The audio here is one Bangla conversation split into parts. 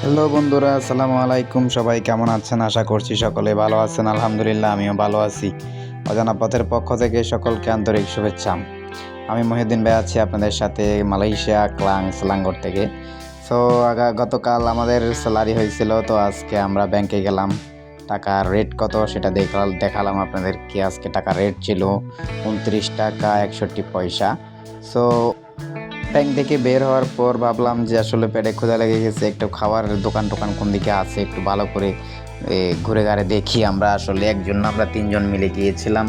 হ্যালো বন্ধুরা, আসসালামু আলাইকুম। সবাই কেমন আছেন? আশা করছি সকলে ভালো আছেন। আলহামদুলিল্লাহ, আমিও ভালো আছি। অজানা পথের পক্ষ থেকে সকলকে আন্তরিক শুভেচ্ছা। আমি মহিউদ্দিন ভাই আছি আপনাদের সাথে মালয়েশিয়া ক্লাং স্লাঙ্গর থেকে। সো আগা গতকাল আমাদের স্যালারি হয়েছিল, তো আজকে আমরা ব্যাংকে গেলাম। টাকার রেট কত সেটা দেখাল দেখালাম আপনাদেরকে। আজকে টাকা রেট ছিল উনত্রিশ টাকা একষট্টি পয়সা। সো ব্যাংক থেকে বের হওয়ার পর ভাবলাম যে আসলে পেটে ক্ষুধা লেগে গেছে, একটু খাবার দোকান টোকান কোন দিকে আছে, একটু ভালো করে ঘুরে ঘাড়ে দেখি আমরা আসলে একজন না, আমরা তিনজন মিলে গিয়েছিলাম।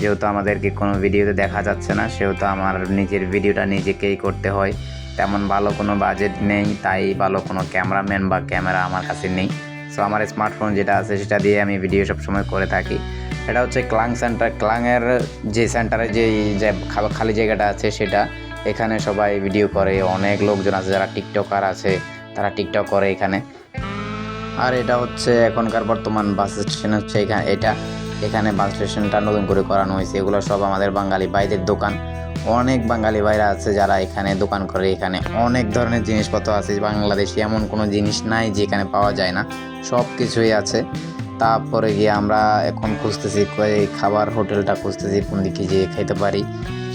যেহেতু আমাদেরকে কোনো ভিডিওতে দেখা যাচ্ছে না, সেহেতু আমার নিজের ভিডিওটা নিজেকেই করতে হয়। তেমন ভালো কোনো বাজেট নেই, তাই ভালো কোনো ক্যামেরাম্যান বা ক্যামেরা আমার কাছে নেই। সো আমার স্মার্টফোন যেটা আছে সেটা দিয়ে আমি ভিডিও সবসময় করে থাকি। এটা হচ্ছে ক্লাং সেন্টার ক্লাংয়ের যে সেন্টারে যে খালি জায়গাটা আছে সেটা। এখানে সবাই ভিডিও করে, অনেক লোকজন আছে যারা টিকটকার আছে, তারা টিকটক করে এখানে। আর এটা হচ্ছে এখনকার বর্তমান বাস স্টেশন হচ্ছে এখানে এটা, এখানে বাস স্টেশনটা নতুন করে করানো হয়েছে। এগুলো সব আমাদের বাঙালি ভাইদের দোকান। অনেক বাঙালি ভাইরা আছে যারা এখানে দোকান করে। এখানে অনেক ধরনের জিনিসপত্র আছে। বাংলাদেশে এমন কোনো জিনিস নাই যে এখানে পাওয়া যায় না। সব কিছুই আছে। তারপরে গিয়ে আমরা এখন খুঁজতেছি খাবার হোটেলটা খুঁজতেছি কোন দিকে যেয়ে খাইতে পারি।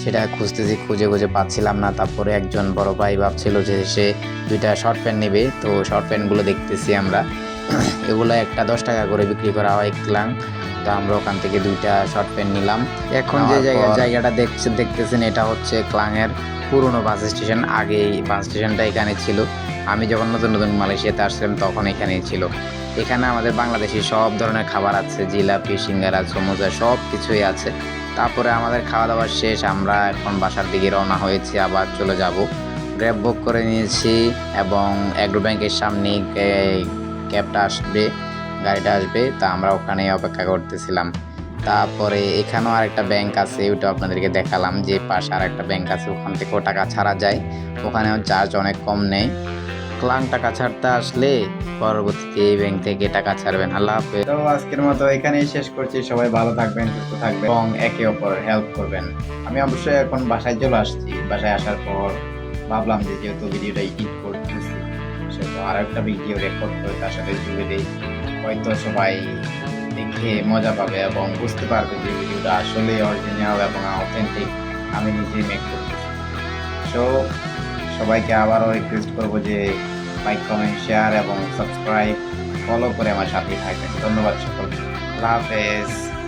সেটা খুঁজতেছি খুঁজে খুঁজে পাচ্ছিলাম না। তারপরে একজন বড় ভাই ভাবছিল যে সে দুইটা শর্ট প্যান্ট নেবে। তো শর্ট প্যান্টগুলো দেখতেছি আমরা। এগুলো একটা দশ টাকা করে বিক্রি করা হয় ক্লাং তো আমরা ওখান থেকে দুইটা শর্ট প্যান্ট নিলাম। এখন যে জায়গা জায়গাটা দেখছে দেখতেছেন এটা হচ্ছে ক্লাংয়ের পুরনো বাস স্টেশন আগে এই বাস স্টেশনটা এখানে ছিল। আমি যখন নতুন নতুন মালয়েশিয়াতে আসছিলাম তখন এখানেই ছিল। এখানে আমাদের বাংলাদেশি সব ধরনের খাবার আছে, জিলাপি, সিঙ্গারা, সমোসা সব কিছুই আছে। তারপরে আমাদের খাওয়া দাওয়া শেষ, আমরা এখন বাসার দিকে রওনা হয়েছি, আবার চলে যাব। গ্র্যাব বুক করে নিয়েছি এবং অ্যাগ্রো ব্যাংকের সামনে ক্যাবটা আসবে, গাড়িটা আসবে, তা আমরা ওখানে অপেক্ষা করতেছিলাম। তারপরে এখানেও আরেকটা ব্যাংক আছে ওটা আপনাদেরকে দেখালাম যে পাশে আরেকটা ব্যাংক আছে, ওখান থেকেও টাকা ছাড়া যায়। ওখানেও চার্জ অনেক কম নেয়। ক্লাং টাকা ছাড়তে আসলে পরবর্তীতে এই ব্যাংক থেকে টাকা ছাড়বেন। আল্লাহ হাফেজ। তো আজকের মতো এখানেই শেষ করছি। সবাই ভালো থাকবেন, সুস্থ থাকবেন এবং একে অপর হেল্প করবেন। আমি অবশ্যই এখন বাসায় চলে আসছি। বাসায় আসার পর ভাবলাম যে যেহেতু ভিডিওটা এডিট করতেছি, সেহেতু আর একটা ভিডিও রেকর্ড করে তার সাথে জুড়ে দিই। হয়তো সবাই দেখে মজা পাবে এবং বুঝতে পারবে যে ভিডিওটা আসলে অরিজিনাল এবং অথেন্টিক আমি নিজেই মেক করতেছি। সো সবাইকে আবারও রিকোয়েস্ট করব যে লাইক কমেন্ট শেয়ার এবং সাবস্ক্রাইব ফলো করে আমার সাথেই থাকবেন। ধন্যবাদ সকলকে। আল্লাহ হাফেজ।